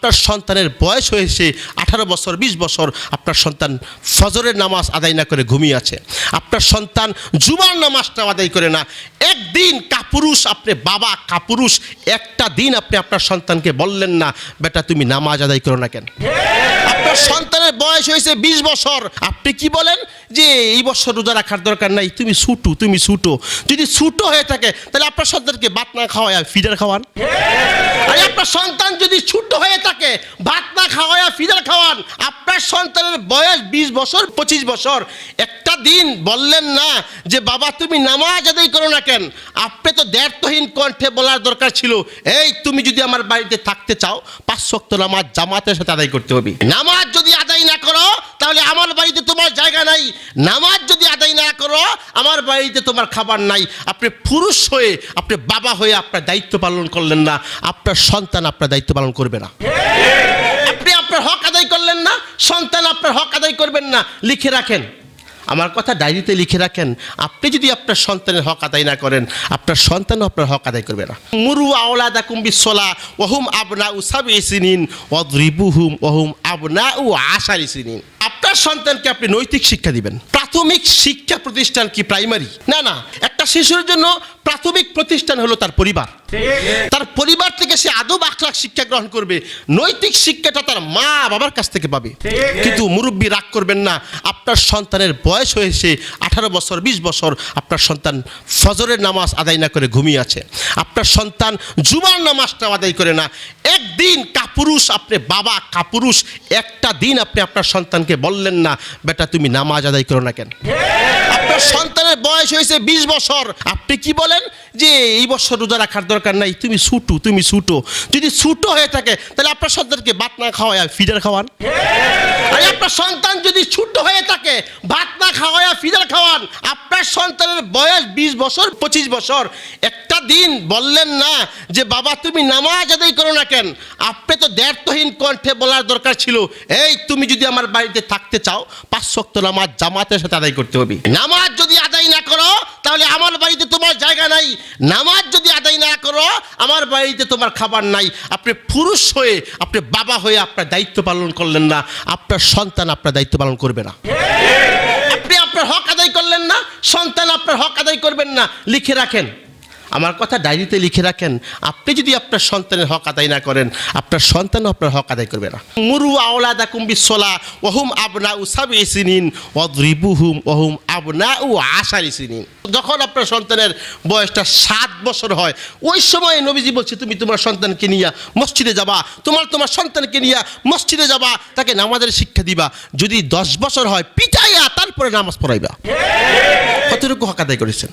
আপনার সন্তানের বয়স হয়েছে আঠারো বছর, বিশ বছর, আপনার সন্তান ফজরের নামাজ আদায় না করে ঘুমিয়ে আছে। আপনার সন্তান জুমার নামাজটা আদায় করে না। একদিন কাপুরুষ আপনি, বাবা কাপুরুষ, একটা দিন আপনি আপনার সন্তানকে বললেন না, বেটা তুমি নামাজ আদায় করো না কেন? আপনার সন্তানের বয়স হয়েছে বিশ বছর। আপনি কি বলেন? যে এই বছর রোজা রাখার দরকার নাই, তুমি ছুটো তুমি ছুটো। যদি ছুটো হয়ে থাকে, তাহলে আপনার সন্তানকে ভাত না খাওয়ায়, ফিডার খাওয়ান। আপনার সন্তান যদি ছোট হয়ে থাকে, ভাত না খাওয়ায় ফিডার খাওয়ান, আপনার সন্তানের বয়স বিশ বছর, পঁচিশ বছর। একটা দিন বললেন না যে, বাবা, তুমি নামাজ আদায় করো না কেন? আপনি তো দ্ব্যর্থহীন কণ্ঠে বলার দরকার ছিল। এই, তুমি যদি আমার বাড়িতে থাকতে চাও, পাঁচ শক্ত নামাজ জামাতের সাথে আদায় করতে হবে। নামাজ যদি আদায় না করো, তাহলে আমার বাড়িতে তোমার জায়গা নাই। নামাজ যদি করো, আমার বাড়িতে তোমার খাবার নাই। আপনি পুরুষ হয়ে, আপনি বাবা হয়ে আপনার দায়িত্ব পালন করলেন না, আপনার সন্তান আপনার দায়িত্ব পালন করবে না। আপনি আপনার হক আদায় করলেন না, সন্তান আপনার হক আদায় করবেন না, লিখে রাখেন। আমার কথা ডায়েরিতে লিখে রাখেন, আপনি যদি আপনার সন্তানের হক আদায় না করেন, আপনার সন্তানও আপনার হক আদায় করবে না। মুরু আওলাদা কুম্বি সোলা ওহুম আবনা উসাব ইসিনিন অদ্রিবুহুম ওহুম আবনা উ আশার ইসিনিন আপনার সন্তানকে আপনি নৈতিক শিক্ষা দিবেন। প্রাথমিক শিক্ষা প্রতিষ্ঠান কি প্রাইমারি না না একটা শিশুর জন্য প্রাথমিক প্রতিষ্ঠান হলো তার পরিবার। তার পরিবার থেকে সে আদব আখলাখ শিক্ষা গ্রহণ করবে নৈতিক শিক্ষাটা তার মা বাবার কাছ থেকে পাবে। কিন্তু মুরব্বী রাগ করবেন না আপনার সন্তানের বয়স হয়েছে আঠারো বছর বিশ বছর আপনার সন্তান ফজরের নামাজ আদায় না করে ঘুমিয়ে আছে। আপনার সন্তান জুমার নামাজটা আদায় করে না। একদিন কাপুরুষ আপনি বাবা কাপুরুষ একটা দিন আপনি আপনার সন্তানকে বললেন না বেটা তুমি নামাজ আদায় করো না কেন? বয়স হয়েছে বিশ বছর। আপনি কি বলেন? যে এই বছর রোজা রাখার দরকার নাই, তুমি ছুটো তুমি ছুটো। যদি ছুটো হয়ে থাকে, তাহলে আপনার সন্তানকে ভাত না খাওয়ায় ফিডার খাওয়ান। আরে আপনার সন্তান যদি ছোট হয়ে থাকে, ভাত না খাওয়ায় ফিডার খাওয়ান। আপনার সন্তানের বয়স বিশ বছর, পঁচিশ বছর। একটা দিন বললেন না যে, বাবা, তুমি নামাজ আদায় করো না কেন? আপনি তো দ্ব্যর্থহীন কণ্ঠে বলার দরকার ছিল। এই, তুমি যদি আমার বাড়িতে থাকতে চাও, পাঁচ শক্ত নামাজ জামাতের সাথে আদায় করতে হবে। নামাজ তাহলে আমার বাড়িতে তোমার জায়গা নাই। নামাজ যদি আদায় না করো, আমার বাড়িতে তোমার খাবার নাই। আপনি পুরুষ হয়ে, আপনি বাবা হয়ে আপনার দায়িত্ব পালন করলেন না। আপনার সন্তান আপনার দায়িত্ব পালন করবে না। আপনি আপনার হক আদায় করলেন না, সন্তান আপনার হক আদায় করবেন না। লিখে রাখেন আমার কথা ডায়েরিতে লিখে রাখেন। আপনি যদি আপনার সন্তানের হক আদায় না করেন, আপনার সন্তানও আপনার হক আদায় করবে না। মুরু আওলাদা কুম্বি সোলা ওহুম আবনা উসাব ইসিনিন অদ্রিবুহুম ওহুম আবনা উ আশার ইসিনিন যখন আপনার সন্তানের বয়সটা সাত বছর হয়, ওই সময় নবীজি বলছে, তুমি তোমার সন্তানকে নিয়ে মসজিদে যাবা, তোমার তোমার সন্তানকে নিয়ে মসজিদে যাবা, তাকে নামাজের শিক্ষা দিবা। যদি দশ বছর হয়, পিটাইয়া তারপরে নামাজ পড়াইবা। কতটুকু হক আদায় করেছেন?